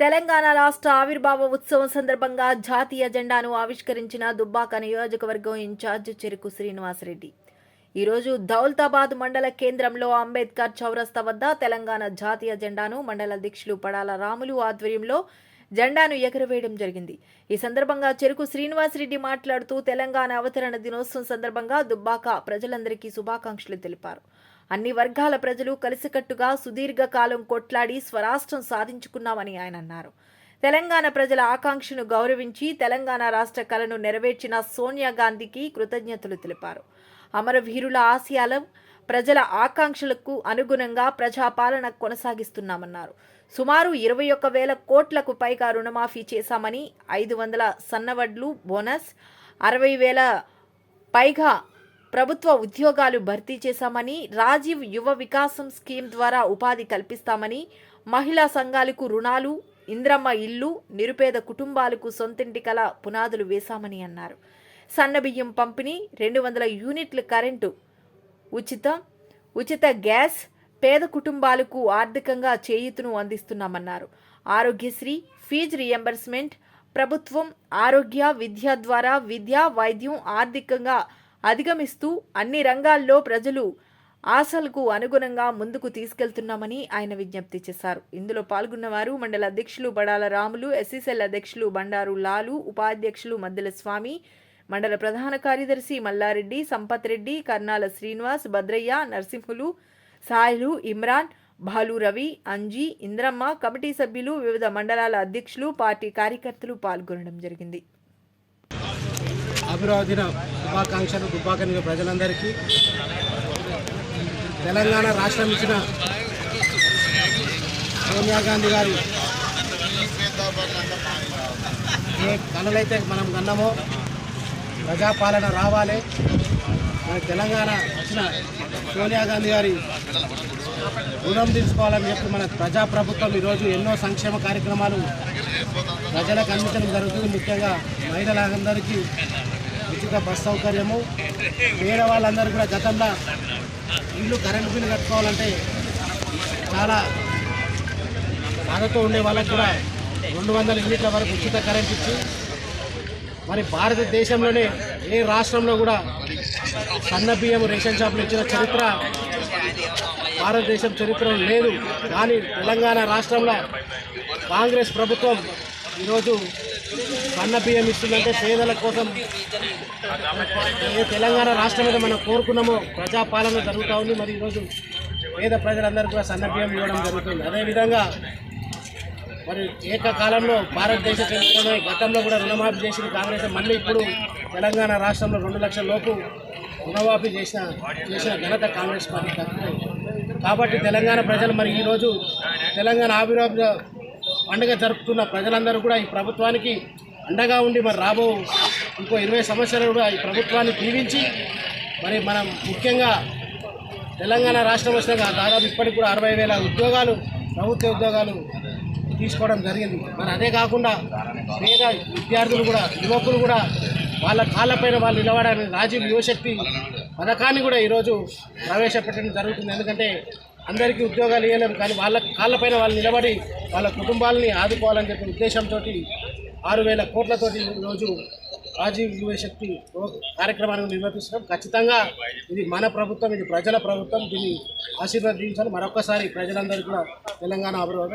తెలంగాణ రాష్ట్ర ఆవిర్భావ ఉత్సవం సందర్భంగా జాతీయ జెండాను ఆవిష్కరించిన దుబ్బాక నియోజకవర్గం ఇన్ఛార్జ్ చెరుకు శ్రీనివాసరెడ్డి. ఈరోజు దౌల్తాబాద్ మండల కేంద్రంలో అంబేద్కర్ చౌరస్తా వద్ద తెలంగాణ జాతీయ జెండాను మండల అధ్యక్షులు పడాల రాములు ఆధ్వర్యంలో జెండాను ఎగురవేయడం జరిగింది. ఈ సందర్భంగా చెరుకు శ్రీనివాసరెడ్డి మాట్లాడుతూ తెలంగాణ అవతరణ దినోత్సవం సందర్భంగా దుబ్బాక ప్రజలందరికీ శుభాకాంక్షలు తెలిపారు. అన్ని వర్గాల ప్రజలు కలిసికట్టుగా సుదీర్ఘకాలం కొట్లాడి స్వరాష్ట్రం సాధించుకున్నామని ఆయన అన్నారు. తెలంగాణ ప్రజల ఆకాంక్షను గౌరవించి తెలంగాణ రాష్ట్ర కలను నెరవేర్చిన సోనియా గాంధీకి కృతజ్ఞతలు తెలిపారు. అమరవీరుల ఆశయాలం ప్రజల ఆకాంక్షలకు అనుగుణంగా ప్రజాపాలన కొనసాగిస్తున్నామన్నారు. సుమారు ఇరవై ఒక్క వేల కోట్లకు పైగా రుణమాఫీ చేశామని ఐదు వందల సన్నవడ్లు బోనస్ అరవై వేల పైగా ప్రభుత్వ ఉద్యోగాలు భర్తీ చేశామని రాజీవ్ యువ వికాసం స్కీమ్ ద్వారా ఉపాధి కల్పిస్తామని మహిళా సంఘాలకు రుణాలు ఇంద్రమ్మ ఇల్లు నిరుపేద కుటుంబాలకు సొంతింటి కల పునాదులు వేశామని అన్నారు. సన్నబియ్యం పంపిణీ రెండు వందల యూనిట్ల కరెంటు ఉచిత ఉచిత గ్యాస్ పేద కుటుంబాలకు ఆర్థికంగా చేయూతను అందిస్తున్నామన్నారు. ఆరోగ్యశ్రీ ఫీజు రియంబర్స్మెంట్ ప్రభుత్వం ఆరోగ్య విద్య ద్వారా విద్య వైద్యం ఆర్థికంగా అధిగమిస్తూ అన్ని రంగాల్లో ప్రజలు ఆశలకు అనుగుణంగా ముందుకు తీసుకెళ్తున్నామని ఆయన విజ్ఞప్తి చేశారు. ఇందులో పాల్గొన్నవారు మండల అధ్యక్షులు బడాల రాములు ఎస్సీసెల్ అధ్యక్షులు బండారు లాలు ఉపాధ్యక్షులు మద్దెల స్వామి మండల ప్రధాన కార్యదర్శి మల్లారెడ్డి సంపత్ రెడ్డి కర్నాల శ్రీనివాస్ భద్రయ్య నరసింహులు సాయిలు ఇమ్రాన్ భాలు రవి అంజీ ఇంద్రమ్మ కమిటీ సభ్యులు వివిధ మండలాల అధ్యక్షులు పార్టీ కార్యకర్తలు పాల్గొనడం జరిగింది. అభివృద్ధి దిన శుభాకాంక్షలు దుబ్బాకనిగా ప్రజలందరికీ. తెలంగాణ రాష్ట్రం ఇచ్చిన సోనియా గాంధీ గారు. ఏ కళలైతే మనం కన్నామో ప్రజాపాలన రావాలి. మన తెలంగాణ వచ్చిన సోనియా గాంధీ గారి రుణం తీసుకోవాలని చెప్పి మన ప్రజాప్రభుత్వం ఈరోజు ఎన్నో సంక్షేమ కార్యక్రమాలు ప్రజలకు అందించడం జరుగుతుంది. ముఖ్యంగా మహిళలందరికీ ఉచిత బస్ సౌకర్యము. వేరే వాళ్ళందరూ కూడా గతంలో ఇల్లు కరెంటు బిల్లు కట్టుకోవాలంటే చాలా బాధతో ఉండే వాళ్ళకి కూడా రెండు వందల యూనిట్ల వరకు ఉచిత కరెంట్ ఇచ్చి మరి భారతదేశంలోనే ఏ రాష్ట్రంలో కూడా సన్న బియ్యం రేషన్ షాపులు ఇచ్చిన చరిత్ర భారతదేశం చరిత్రలో లేదు. కానీ తెలంగాణ రాష్ట్రంలో కాంగ్రెస్ ప్రభుత్వం ఈరోజు సన్న బియ్యం ఇస్తుందంటే పేదల కోసం. తెలంగాణ రాష్ట్రం మీద మనం కోరుకున్నామో ప్రజాపాలన జరుగుతూ ఉంది. మరి ఈరోజు పేద ప్రజలందరికీ కూడా సన్న బియ్యం ఇవ్వడం జరుగుతుంది. అదేవిధంగా మరి ఏకకాలంలో భారతదేశ చరిత్రలో గతంలో కూడా రుణమాఫీ చేసిన కాంగ్రెస్. మళ్ళీ ఇప్పుడు తెలంగాణ రాష్ట్రంలో రెండు లక్షల లోపు రుణమాఫీ చేసిన చేసిన ఘనత కాంగ్రెస్ పార్టీ కాబట్టి తెలంగాణ ప్రజలు మరి ఈరోజు తెలంగాణ ఆవిర్భావ పండుగ జరుపుతున్న ప్రజలందరూ కూడా ఈ ప్రభుత్వానికి అండగా ఉండి మరి రాబో ఇంకో ఇరవై సంవత్సరాలు కూడా ఈ ప్రభుత్వాన్ని దీవించి మరి మనం ముఖ్యంగా తెలంగాణ రాష్ట్రం వచ్చినాక దాదాపు ఇప్పటికి కూడా అరవై వేల ఉద్యోగాలు ప్రభుత్వ ఉద్యోగాలు తీసుకోవడం జరిగింది. మరి అదే కాకుండా పేద విద్యార్థులు కూడా యువకులు కూడా వాళ్ళ కాళ్ళపైన వాళ్ళు నిలబడాలని రాజీవ్ యువశక్తి పథకాన్ని కూడా ఈరోజు ప్రవేశపెట్టడం జరుగుతుంది. ఎందుకంటే అందరికీ ఉద్యోగాలు ఇవ్వలేము కానీ వాళ్ళ కాళ్ళపైన వాళ్ళు నిలబడి వాళ్ళ కుటుంబాలని ఆదుకోవాలని చెప్పిన ఉద్దేశంతో ఆరు వేల కోట్లతోటి ఈరోజు రాజీవ్ యువశక్తి కార్యక్రమాన్ని నిర్వర్తిస్తున్నాం. ఖచ్చితంగా ఇది మన ప్రభుత్వం ఇది ప్రజల ప్రభుత్వం. దీన్ని ఆశీర్వదించాలి. మరొకసారి ప్రజలందరికీ కూడా తెలంగాణ అభివృద్ధి